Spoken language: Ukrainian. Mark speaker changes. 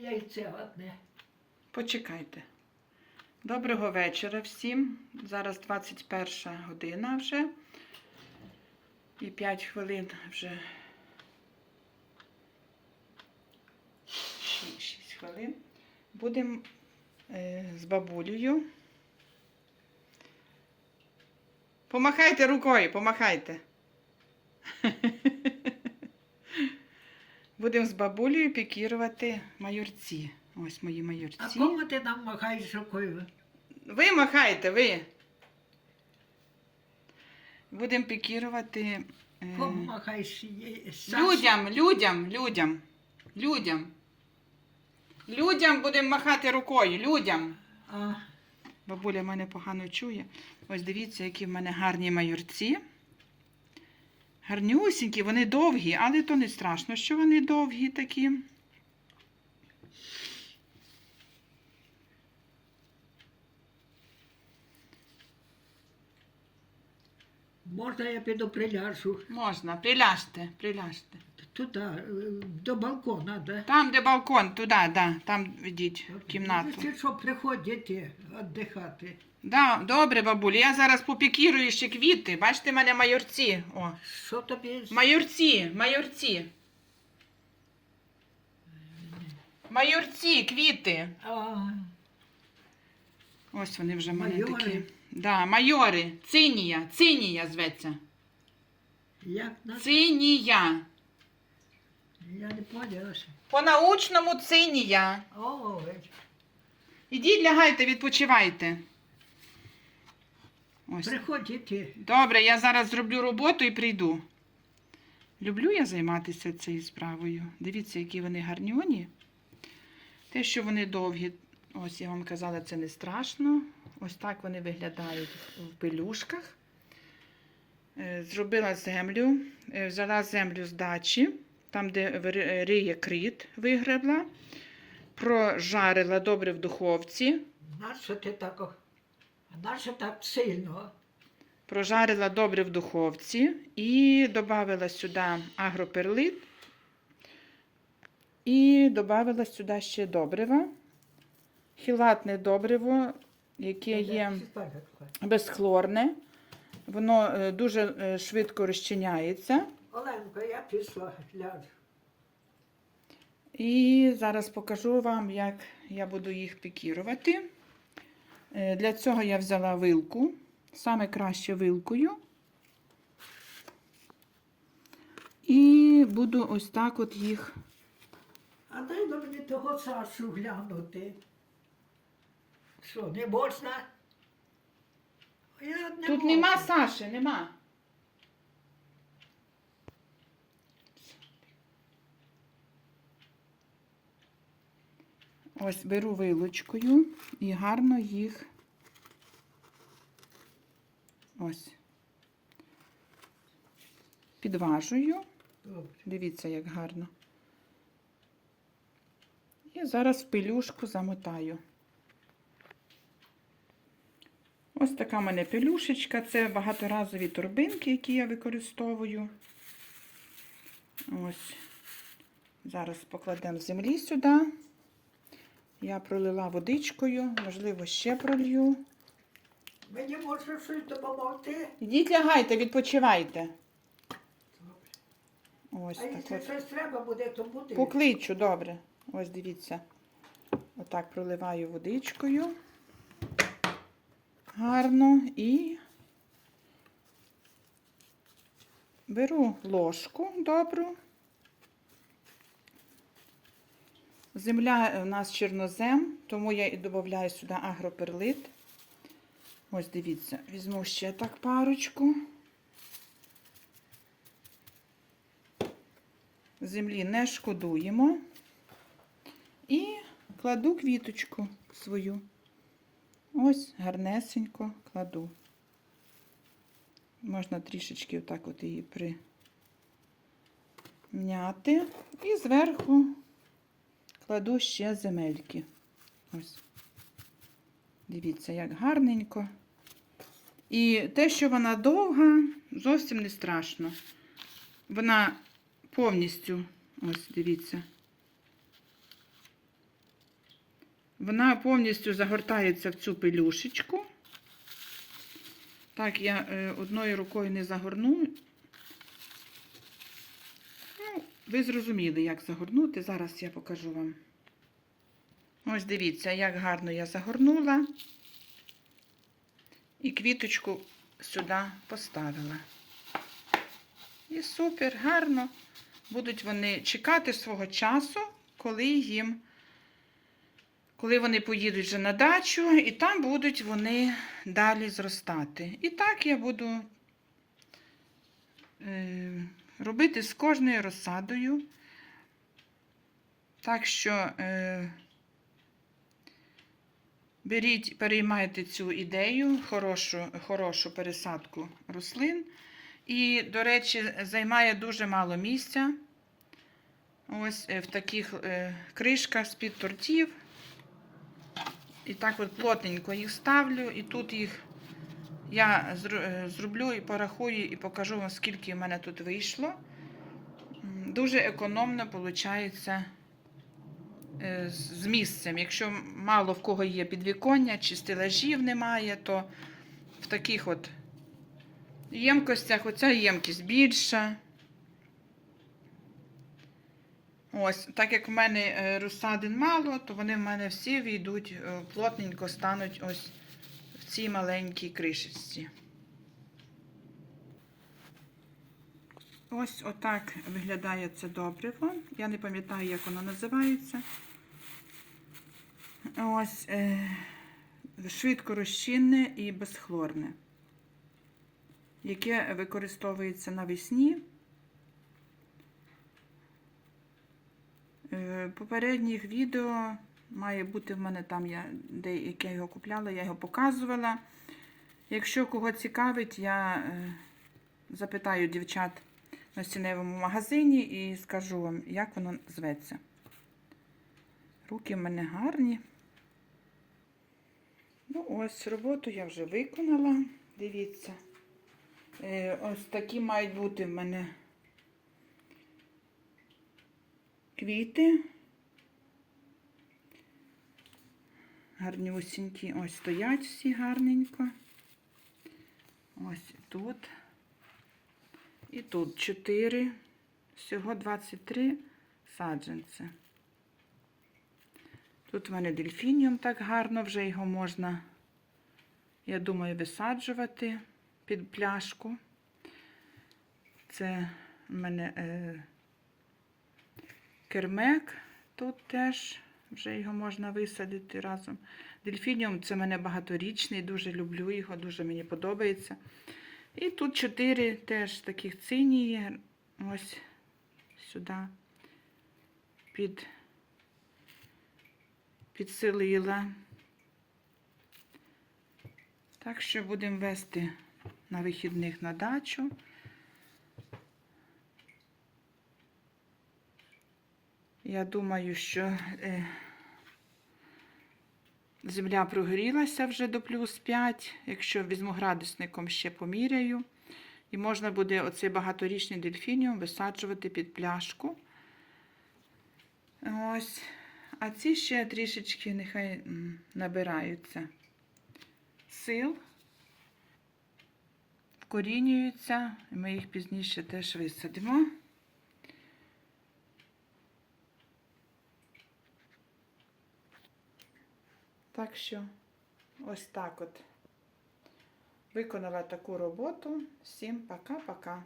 Speaker 1: яйце одне.
Speaker 2: Почекайте. Доброго вечора всім. Зараз 21 година вже. І 5 хвилин вже. 6 хвилин. Будемо е, з бабулею. Помахайте рукою, помахайте. Будемо з бабулею пікірувати майорці. Ось мої майорці.
Speaker 1: А кому ти нам махаєш рукою?
Speaker 2: Ви махайте, ви. Будемо пікірувати е,
Speaker 1: Кому махаєш? Є- Саші?
Speaker 2: людям, людям, людям, людям. Людям будемо махати рукою, людям.
Speaker 1: А,
Speaker 2: Бабуля мене погано чує. Ось дивіться, які в мене гарні майорці. Гарнюсінькі, вони довгі, але то не страшно, що вони довгі такі.
Speaker 1: можна я піду приляжу
Speaker 2: Можна, приляжте, приляжте.
Speaker 1: туди, до балкона, да?
Speaker 2: Там, де балкон, туди, да, там йдіть в кімнату.
Speaker 1: Ті, що приходять віддихати.
Speaker 2: Да, добре, бабулі, я зараз попікірую ще квіти. Бачите, в мене майорці. О,
Speaker 1: Що тобі?
Speaker 2: майорці, майорці. Майорці, квіти.
Speaker 1: А,
Speaker 2: Ось вони вже в мене
Speaker 1: Майори?
Speaker 2: такі. Да, майори. Цинія. Цинія зветься.
Speaker 1: як на...
Speaker 2: Цинія.
Speaker 1: Я не поняла. що-
Speaker 2: По-научному цинія.
Speaker 1: Ой,
Speaker 2: Ідіть, лягайте, відпочивайте. Ось.
Speaker 1: приходять.
Speaker 2: Добре, я зараз зроблю роботу і прийду. Люблю я займатися цією справою. Дивіться, які вони гарньоні. Те, що вони довгі, ось я вам казала, це не страшно. Ось так вони виглядають в пелюшках. Е, Зробила землю, е, взяла землю з дачі, там, де риє кріт, вигребла, прожарила добре в духовці.
Speaker 1: Нащо ти так? О- так сильно?
Speaker 2: Прожарила добре в духовці і додала сюди агроперлит. І додала сюди ще добрива. Хілатне добриво, яке є безхлорне. Воно е, дуже е, швидко розчиняється.
Speaker 1: Оленко, я пішла ляжу.
Speaker 2: І зараз покажу вам, як я буду їх пікірувати. Е, Для цього я взяла вилку, саме краще вилкою. І буду ось так от їх.
Speaker 1: А дай до мені того Сашу глянути. Що, не можна? Я не
Speaker 2: Тут
Speaker 1: можу.
Speaker 2: нема Саші, нема. Ось беру вилочкою і гарно їх. Ось. Підважую. Дивіться, як гарно. І зараз в пелюшку замотаю. Ось така в мене пелюшечка. Це багаторазові торбинки, які я використовую. Ось. Зараз покладемо землі сюди. Я пролила водичкою, можливо, ще пролью.
Speaker 1: Мені може щось допомогти?
Speaker 2: Ідіть лягайте, відпочивайте. Ось
Speaker 1: А
Speaker 2: так
Speaker 1: якщо
Speaker 2: от.
Speaker 1: щось треба буде, то буде.
Speaker 2: Покличу, добре. Ось дивіться. Отак проливаю водичкою. Гарно і беру ложку добру. Земля у нас чорнозем, тому я і додаю сюди агроперлит. Ось дивіться, візьму ще так парочку. Землі не шкодуємо. І кладу квіточку свою. Ось гарнесенько кладу. Можна трішечки отак от її примняти. І зверху кладу ще земельки. Ось. Дивіться, як гарненько. І те, що вона довга, зовсім не страшно. Вона повністю, ось дивіться, Вона повністю загортається в цю пелюшечку. Так, я е, одною рукою не загорну. Ну, ви зрозуміли, як загорнути. Зараз я покажу вам. Ось дивіться, як гарно я загорнула. І квіточку сюди поставила. І супер, гарно. Будуть вони чекати свого часу, коли їм, коли вони поїдуть вже на дачу, і там будуть вони далі зростати. І так я буду е, робити з кожною розсадою. Так що е, беріть, переймайте цю ідею, хорошу, хорошу пересадку рослин. І, до речі, займає дуже мало місця. Ось е, в таких е, кришках з-під тортів. І так от плотненько їх ставлю. І тут їх я е, зроблю і порахую, і покажу вам, скільки в мене тут вийшло. Дуже економно виходить з з місцем. Якщо мало в кого є підвіконня чи стелажів немає, то в таких от ємкостях оця ємкість більша. Ось, так як в мене е, розсадин мало, то вони в мене всі війдуть, е, плотненько стануть ось цій маленькій кришечці. Ось отак виглядає це добриво. Я не пам'ятаю, як воно називається. Ось е, швидко розчинне і безхлорне, яке використовується навесні. Е, Попередніх відео має бути в мене там, я, де як я його купляла, я його показувала. Якщо кого цікавить, я е, запитаю дівчат на стіневому магазині і скажу вам, як воно зветься. Руки в мене гарні. Ну, ось роботу я вже виконала. Дивіться. Е, Ось такі мають бути в мене квіти. Гарнюсінькі. Ось стоять всі гарненько. Ось тут. І тут 4. Всього 23 саджанці. Тут в мене дельфініум так гарно, вже його можна, я думаю, висаджувати під пляшку. Це в мене е, кермек, тут теж вже його можна висадити разом. Дельфініум це мене багаторічний, дуже люблю його, дуже мені подобається. І тут чотири теж таких цинії, ось сюди під, підселила. Так що будемо вести на вихідних на дачу. Я думаю, що е, земля прогрілася вже до плюс 5. Якщо візьму градусником ще поміряю. І можна буде оцей багаторічний дельфініум висаджувати під пляшку. Ось. А ці ще трішечки нехай набираються сил, вкорінюються, ми їх пізніше теж висадимо. Так що ось так от виконала таку роботу. Всім пока-пока.